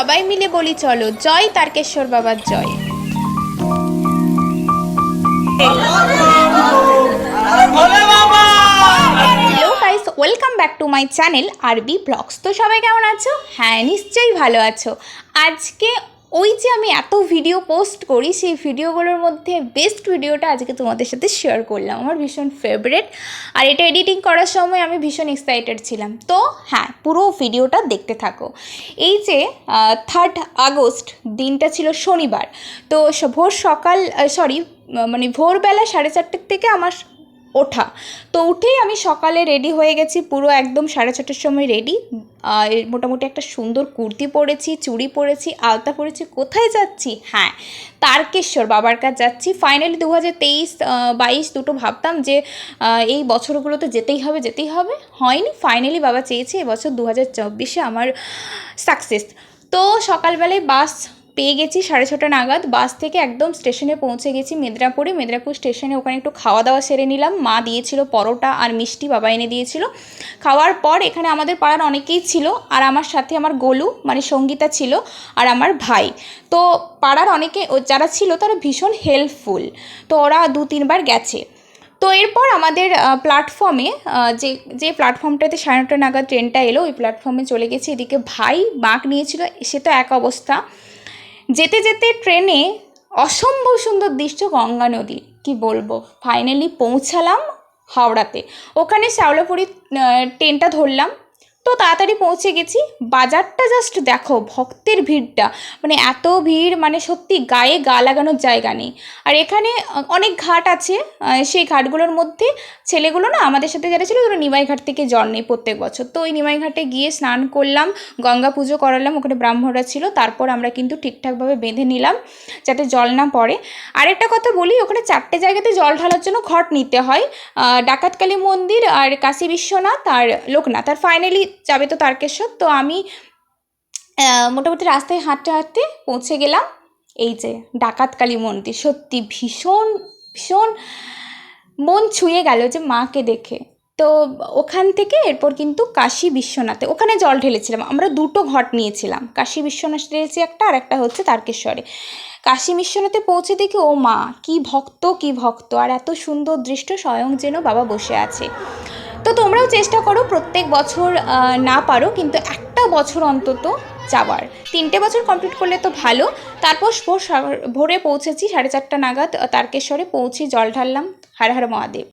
সবাই মিলে বলি চলো জয় তারকেশ্বর বাবার জয়। Welcome back to my channel RB blogs তো সবাই কেমন আছো? হ্যাঁ নিশ্চয়ই ভালো আছো। আজকে ওই যে আমি এত ভিডিও পোস্ট করি, সেই ভিডিওগুলোর মধ্যে বেস্ট ভিডিওটা আজকে তোমাদের সাথে শেয়ার করলাম। আমার ভীষণ ফেভারেট আর এটা এডিটিং করার সময় আমি ভীষণ এক্সাইটেড ছিলাম। তো হ্যাঁ পুরো ভিডিওটা দেখতে থাকো। এই যে থার্ড আগস্ট, দিনটা ছিল শনিবার। তো ভোর সকাল সরি মানে ভোরবেলা সাড়ে চারটের থেকে আমার ওঠা। তো উঠেই আমি সকালে রেডি হয়ে গেছি, পুরো একদম সাড়ে ছটার সময় রেডি মোটামুটি একটা সুন্দর কুর্তি পরেছি, চুড়ি পরেছি, আলতা পরেছি। কোথায় যাচ্ছি? হ্যাঁ তারকেশ্বর বাবার কাছে যাচ্ছি। ফাইনালি দু হাজার তেইশ বাইশ দুটো ভাবতাম যে এই বছরগুলোতে যেতেই হবে যেতেই হবে। হয়নি ফাইনালি বাবা চেয়েছে এবছর দু হাজার চব্বিশে আমার সাকসেস তো সকালবেলায় বাস পেয়ে গেছি সাড়ে ছটা নাগাদ। বাস থেকে একদম স্টেশনে পৌঁছে গেছি মেদিনীপুরে। মেদিনীপুর স্টেশনে ওখানে একটু খাওয়া দাওয়া সেরে নিলাম। মা দিয়েছিল পরোটা আর মিষ্টি, বাবা এনে দিয়েছিল। খাওয়ার পর এখানে আমাদের পাড়ার অনেকেই ছিল আর আমার সাথে আমার গোলু মানে সঙ্গীতা ছিল আর আমার ভাই। তো পাড়ার অনেকে যারা ছিল তারা ভীষণ হেল্পফুল তো ওরা দু তিনবার গেছে। তো এরপর আমাদের প্ল্যাটফর্মে যে যে প্ল্যাটফর্মটাতে সাড়ে নটা নাগাদ ট্রেনটা এলো, ওই প্ল্যাটফর্মে চলে গেছি। এদিকে ভাই বাঁক নিয়েছিল, সে তো এক অবস্থা। যেতে যেতে ট্রেনে অসম্ভব সুন্দর দৃশ্য গঙ্গা নদী, কি বলব? ফাইনালি পৌঁছালাম হাওড়াতে। ওখানে শ্যাওলাপুরি ট্রেনটা ধরলাম। তো তাড়াতাড়ি পৌঁছে গেছি। বাজারটা জাস্ট দেখো, ভক্তের ভিড়টা। মানে এত ভিড় মানে সত্যি গায়ে গা লাগানোর জায়গা নেই। আর এখানে অনেক ঘাট আছে সেই ঘাটগুলোর মধ্যে ছেলেগুলো না আমাদের সাথে যারা ছিল, ওরা নিমাই ঘাট থেকে জল নেই প্রত্যেক বছর। তো ওই নিমাই ঘাটে গিয়ে স্নান করলাম, গঙ্গা পুজো করালাম, ওখানে ব্রাহ্মণরা ছিল। তারপর আমরা কিন্তু ঠিকঠাকভাবে বেঁধে নিলাম, যাতে জল না পড়ে। আরেকটা কথা বলি, ওখানে চারটে জায়গাতে জল ঢালার জন্য ঘট নিতে হয়। ডাকাতকালী মন্দির আর কাশী বিশ্বনাথ আর লোকনাথ। আর ফাইনালি যাবে তো তারকেশ্বর। তো আমি মোটামুটি রাস্তায় হাঁটতে হাঁটতে পৌঁছে গেলাম। এই যে ডাকাতকালী মন্দির, সত্যি ভীষণ ভীষণ মন ছুঁয়ে গেল যে মাকে দেখে। তো ওখান থেকে এরপর কিন্তু কাশী বিশ্বনাথে, ওখানে জল ঢেলেছিলাম। আমরা দুটো ঘট নিয়েছিলাম, কাশী বিশ্বনাথ ঢেলেছি একটা আর একটা হচ্ছে তারকেশ্বরে। কাশী বিশ্বনাথে পৌঁছে দেখি, ও মা, কি ভক্ত কি ভক্ত, আর এত সুন্দর দৃষ্ট স্বয়ং যেন বাবা বসে আছে। তো তোমরাও চেষ্টা করো প্রত্যেক বছর না পারো, কিন্তু একটা বছর অন্তত যাওয়ার। তিনটে বছর কমপ্লিট করলে তো ভালো। তারপর ভোর পৌঁছেছি সাড়ে চারটা নাগাদ তারকেশ্বরে পৌঁছে জল ঢাললাম, হার হার মহাদেব।